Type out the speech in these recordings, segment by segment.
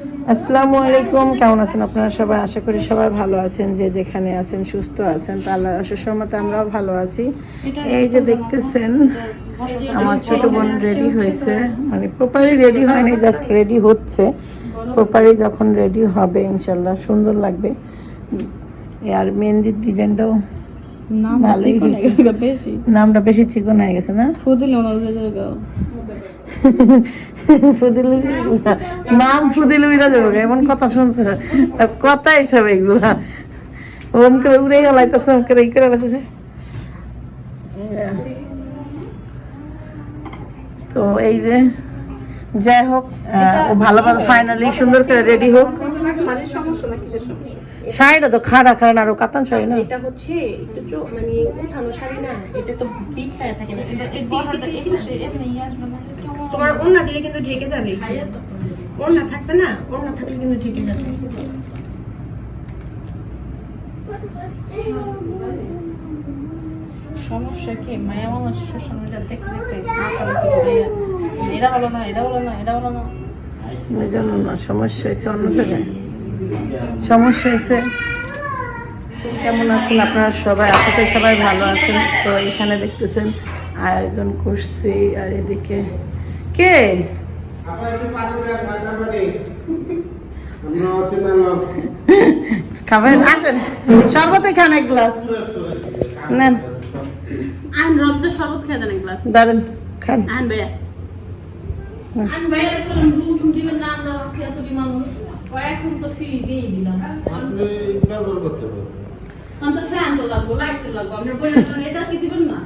আসসালামু আলাইকুম, কেমন আছেন আপনারা সবাই? আশা করি সবাই ভালো আছেন, যে যেখানে আছেন, সুস্থ আছেন, তো আল্লাহর মতো আমরাও ভালো আছি। এই যে দেখতেছেন, আমার ছোট বোন রেডি হয়েছে। মানে প্রপারলি রেডি হয়নি জাস্ট রেডি হচ্ছে। প্রপারলি যখন রেডি হবে, ইনশাল্লাহ সুন্দর লাগবে। আর মেহেন্দির ডিজাইনটাও নামটা বেশি চিকন হয়ে গেছে না? ফুদিলে উঠে যাবে ফুদিল নাম ফুদিল উড়া যাব এমন কথা শুনছে কথা এসব এগুলা। ওম করে উড়ে গেলাইতেছে ওম করে ই করে গেছে তো এই যে যাই হোক ভালোভাবে ফাইনালি সুন্দর করে রেডি হোক। সমস্যা না কিসের সমস্যা? শাড়িটা তো খাড়া খাড়া আরও কাতান শাড়ি না? এটা হচ্ছে একটু চো- মানে উঠানো শাড়ি না এটা তো বিছায়া থাকে না। এটা তোমার ওড়না দিলে কিন্তু ঢেকে যাবে। ওড়না থাকবে না ওড়না থাকলে কিন্তু ঢেকে যাবে। সমস্যা কি? মায়া মানুষ সোশ্যাল মিডিয়া দেখতে দেখতে এটা হলো না এটা হলো না এটা হলো না। ওই জন্য না সমস্যা হয়েছে অন্য জায়গায়। সমস্যা হয়েছে। কেমন আছেন আপনারা সবাই? করি সবাই ভালো আছেন। তো এখানে দেখতেছেন আয়োজন করছি আর এদিকে কে? খাবেন আসেন। শরবতে খান এক গ্লাস। নেন। আইন রবজা শরবত খেয়ে দেন এক গ্লাস। দাঁড়ান খান। আইন ভাইয়া। আইন ভাইয়া দিবেন না আমরা আছি এতটি মানুষ এখন তো ফ্রি দিয়ে দিলাম এখন তো ফ্যান তো লাগবো লাইট তো লাগবো আপনার বই এটা কি দিবেন না?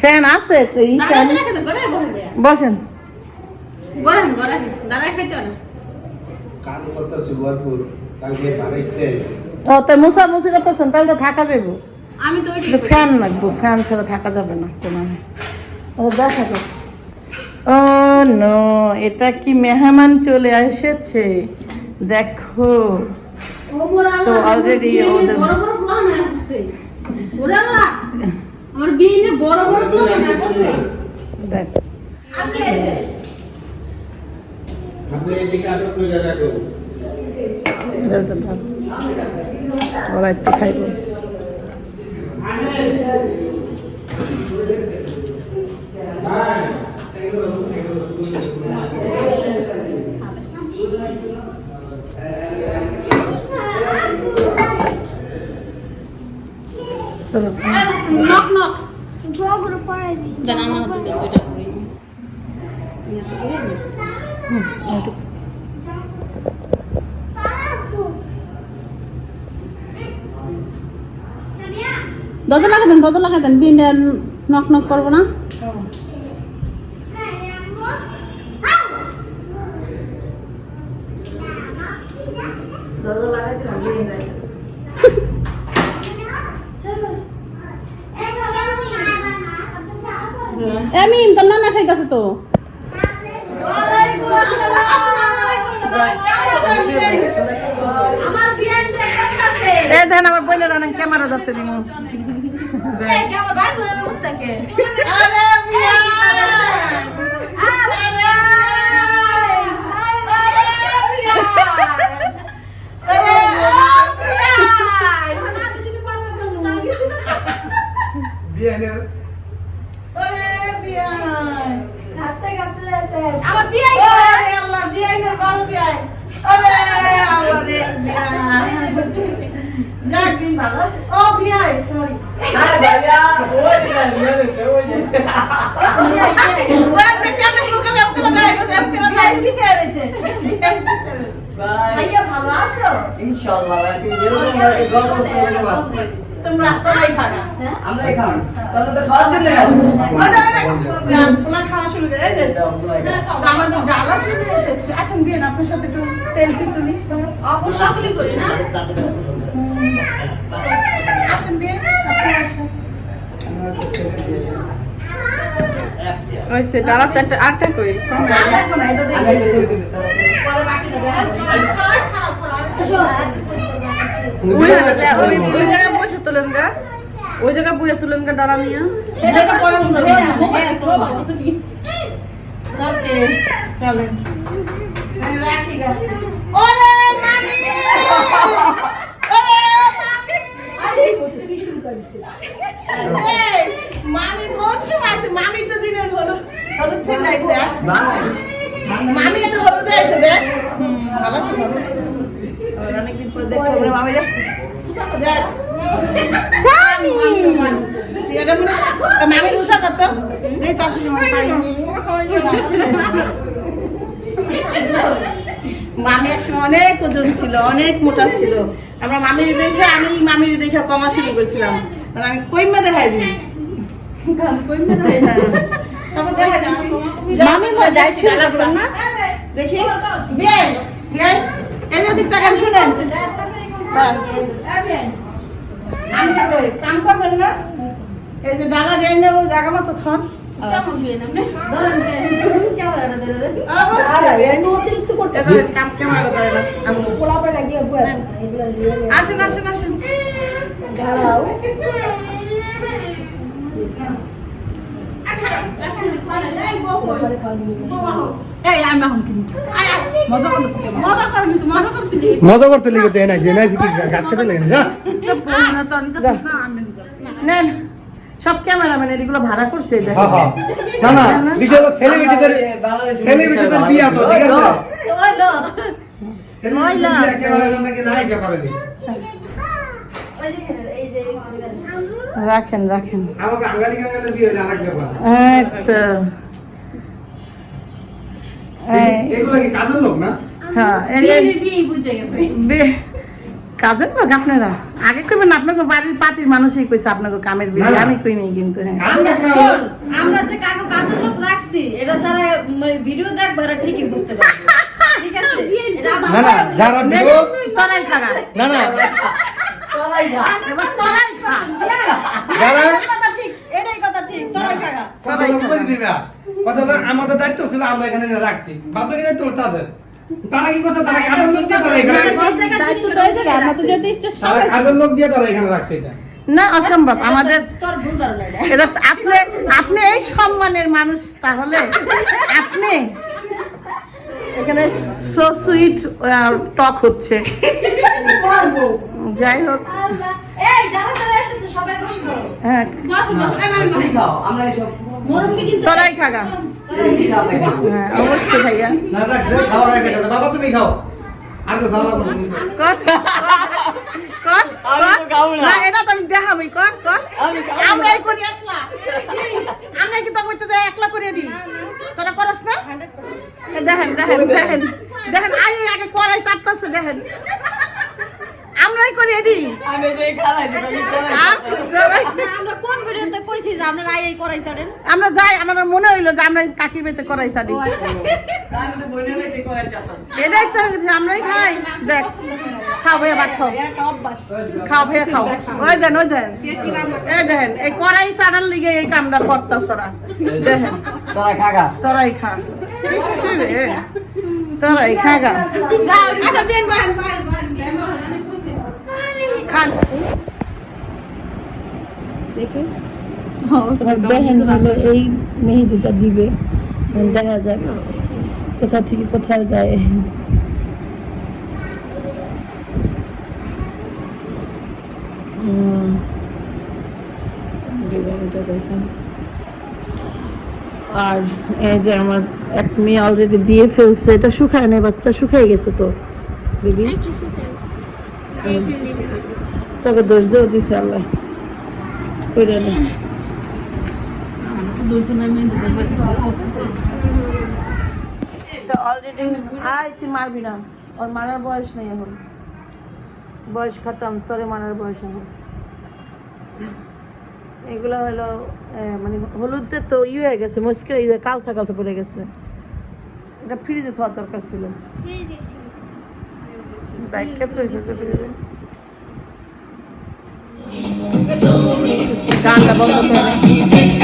ফ্যান আছে এই ফ্যান বসেন ভাইয়া বসেন। গড়ান গড়ান খাইতে পারেন কাম করতেছি ভরপুর কালকে বাড়িতে ও তাই মুসা মুসি করতেছেন তাহলে তো থাকা যাব আমি তো ওইটাই ফ্যান লাগবো ফ্যান ছাড়া থাকা যাবে না কোনো ও দেখা তো ও নো এটা কি মেহমান চলে এসেছে? দেখো। তো already ওদের- বড় বড় প্ল্যান আছে ওরা আমার বিয়ে বড় বড় প্ল্যান আছে দেখ। আপনি আপনি এদিকে আটক করে রাখুন এটাও তো ভালো। ওরা একটু খাইব। নক নক জগরে পড়াই দিই জানা আমার হাতে দাও এটা করি একটু দরজা লাগাই দেন দরজা লাগাই দেন বিয়ে নক নক করব না দরজা লাগাই দিলাম, বিয়ে হয়ে গেছে। আমি তোর নানা সেই কাছে তো এ দেন আমার বোনের অনেক ক্যামেরা ধরতে দিব আরে বিয়া বিয়ানের ওরে বিয়া কাটতে কাটতে আমার বিয়ে ওরে আল্লাহ বিয়াই না বড় বিয়াই ওরে আল্লাহ রে বিয়াই যাক দিন ভালো আছে। ও বিয়াই সরি ওই যে কেমন মুখে লেপ করে দাঁড়ায় গেছে, লেপ করে দাঁড়ায় গেছে। ভাইয়া ভালো আছো ইনশাআল্লাহ তুই যেরকম ভাবে গল্প করতে পারছ তোমরা তোরাই ভাগা আমরাই খাই তাহলে তো খাওয়ার জন্য আসছি। ওই যে, পোলা খাওয়া শুরু করে এই যে। আমাদের ডালা চলে এসেছে। আসেন বিয়ে আপনার সাথে একটু তেল কি তুলি? অবশ্যই করি না? আসেন একটা আটটা কই দেন। ওই ওই ওই জায়গায় তুলেন গা ওই জায়গায় বসে তুলেন গা ডালা নিয়ে বলব। হ্যাঁ চলেন। রাখি গা। ওরে মামি! ওরে মামি! এই, মামি কোন সময় আছে? মামি তো দিনের হলুদ হলুদ মামি তো দেখ। ভালো আছে অনেকদিন পর দেখলাম রে মামি স্বামী এটা মনে মামি রুসা করতো এই তো আসলে পারি মামি একসময় অনেক ওজন ছিল অনেক মোটা ছিল আমরা মামির দেখে আমি মামির দেখে কমা শুরু করছিলাম আর আমি কইমা দেখাই দিই। মামি মা ডায়েট শুরু করছেন না? দেখি বিয়ে বিয়ে এই যে দিক তাকান শুনেন। আমি তো কই, কাম করবেন না। এই যে জায়গা মতো থন। আসেন আসেন আসেন। এই আমি এখন কিনি মজা করতে নেই মজা করতে লিখে তো এনাইছি এনাইছি কি গাছ খেতে লেগে যা। নেন সব ক্যামেরাম্যান এগুলো ভাড়া করছে দেখেন। না না বিষয় হলো সেলিব্রিটিদের সেলিব্রিটিদের বিয়া তো ঠিক আছে? নাকি রাখেন রাখেন। আমাকে আঙ্গালি বিয়ে হলে আরেক ব্যাপার। এই তো। এই, এগুলো কি কাজের লোক না? হ্যাঁ এই কাজের লোক আপনারা? আগে কইবেন আপনাকে বাড়ির পার্টির মানুষই কইছে আপনাকে কামের বিয়ে। আমি কই নাই কিন্তু হ্যাঁ। আমরা যে কাকু কাজের লোক রাখছি এটা যারা মানে ভিডিও দেখবে এরা ঠিকই বুঝতে পারবে। ঠিক আছে? না না যারা ভিডিও তরাই না না কথা হলো আমাদের দায়িত্ব ছিল আমরা এখানে রাখছি। বাপের দায়িত্ব হলো তাদের। তারা কি করছে? তারা কাজের লোক দিয়ে তারা এখানে তারা কাজের লোক দিয়ে তারা এখানে রাখছে এটা। না অসম্ভব। আমাদের তোর ভুল ধারণা এটা। এটা আপনি আপনি এই সম্মানের মানুষ তাহলে। আপনি এখানে সো সুইট টক হচ্ছে। যাই হোক। হ্যাঁ। তরাই খাগা। হ্যাঁ অবশ্যই ভাইয়া। বাবা তুমি খাও। আর কেউ খাওয়া লাগবে না। কর কর আমি তো খাব না। না এটা তো আমি দেখাবি কর কর আমি খাব না। আমরাই করি একলা কি? আমরা কি তো করতে যাই একলা করে দিই তোরা করস না এ দেখেন দেখেন দেখেন দেখেন আগে আগে করাই চাপতাছে দেখেন আমরাই করি এডি আমি যে খালাই দিলাম, আমি খালাই। না, আমরা কোন ভিডিওতে কইছি করাই ছাড়েন আমরা যাই আমার মনে হইল যে আমরা কাকি বেতে করাই সারি ও আচ্ছা। এটাই তো আমরাই খাই। দেখ খাও ভাইয়া ভাত খাও। খাও ভাইয়া খাও। ওই দেন ওই দেন। এই দেখেন এই কড়াই সারার লিগে এই কামটা করতা সরা দেখেন। তোরা খাগা। তোরাই খা। তোরাই আচ্ছা বেন বান বান খান। দেখি। হলো এই মেহেদিটা দিবে। দেখা যাক কোথা থেকে কোথায় যায়। ডিজাইনটা দেখেন। আর এই যে আমার এক মেয়ে অলরেডি দিয়ে ফেলছে এটা শুকায় নেই বাচ্চা শুকাই গেছে তো দিদি? তবে ধৈর্য দিছে আল্লাহ। করে নে। অলরেডি আয় তুই মারবি না। ওর মারার বয়স নেই এখন। বয়স খতম তোরে মারার বয়স এখন। এগুলো হলো মানে হলুদের তো ই হয়ে গেছে মুশকিল কালসা কালসা পড়ে গেছে। এটা ফ্রিজে থাকার দরকার ছিল। বাইক ফ্রিজে ফ্রিজে গানটা বন্ধ করে।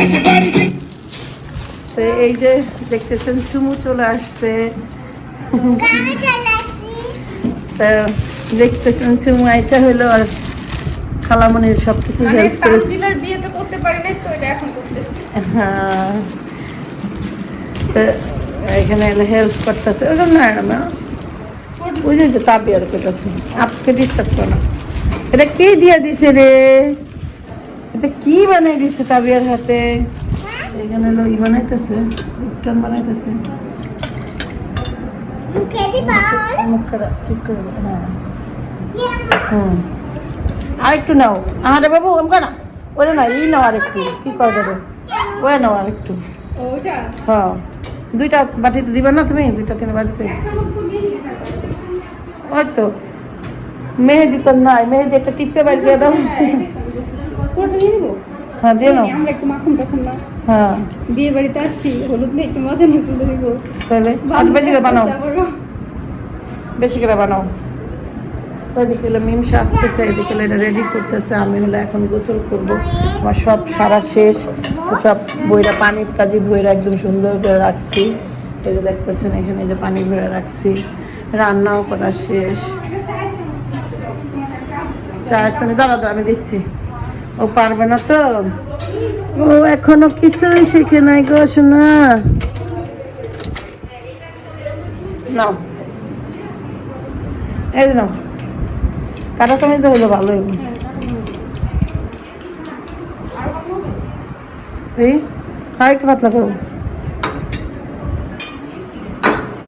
তো এই যে দেখতেছেন চুমু চলে আসছে। তো দেখতেছেন চুমু আইসা হলো আর খালামনির সব কিছু হেল্প করে তানজিলার করতে পারি নাই তো এটা এখন করতেছি। হ্যাঁ। তো এখানে হেল্প করতেছে। ওই জন্য না ওই যে আর কোথাছে আপকে ডিস্টার্ব করো না। এটা কে দিয়ে দিছে রে? এটা কি বানাই দিছে তাবিয়ার হাতে? এখানে হলো ই বানাইতেছে লিপটন বানাইতেছে। হ্যাঁ। হুম। আরেকটু নাও। আরে বাবু আমকা না। ওটা না ই নাও আরেকটু। কি করে দেবো ওয়া নাও আরেকটু। ওটা হ্যাঁ। দুইটা বাটিতে দিবা না তুমি? দুইটা তিন বাটিতে। ওই তো। মেহেদি তো নাই। মেহেদি একটা টিপে দিয়ে দাও। ওটা নিয়ে নিবো? হ্যাঁ দিয়ে নাও। আমরা একটু মাখন টাখন না হ্যাঁ। বিয়ে বাড়িতে আসছি হলুদ নিয়ে একটু মজা নিয়ে তুলে দিব তাহলে আর বেশি করে বানাও। বেশি করে বানাও। ওইদিকে হলো আসতেছে এদিকে এটা রেডি করতেছে আমি হলো এখন গোসল করব। আমার সব সারা শেষ। সব বইরা পানির কাজে বইরা একদম সুন্দর করে রাখছি। এই যে দেখতেছেন এখানে যে পানি ভরে রাখছি। রান্নাও করা শেষ। চা দাঁড়া দাঁড়া আমি দিচ্ছি। ও পারবে না তো? ও এখনও কিছুই শিখে নাই গো, শোনা। নাও। এই নাও। কাটা তো হলো ভালো হইব এই আর একটু পাতলা করব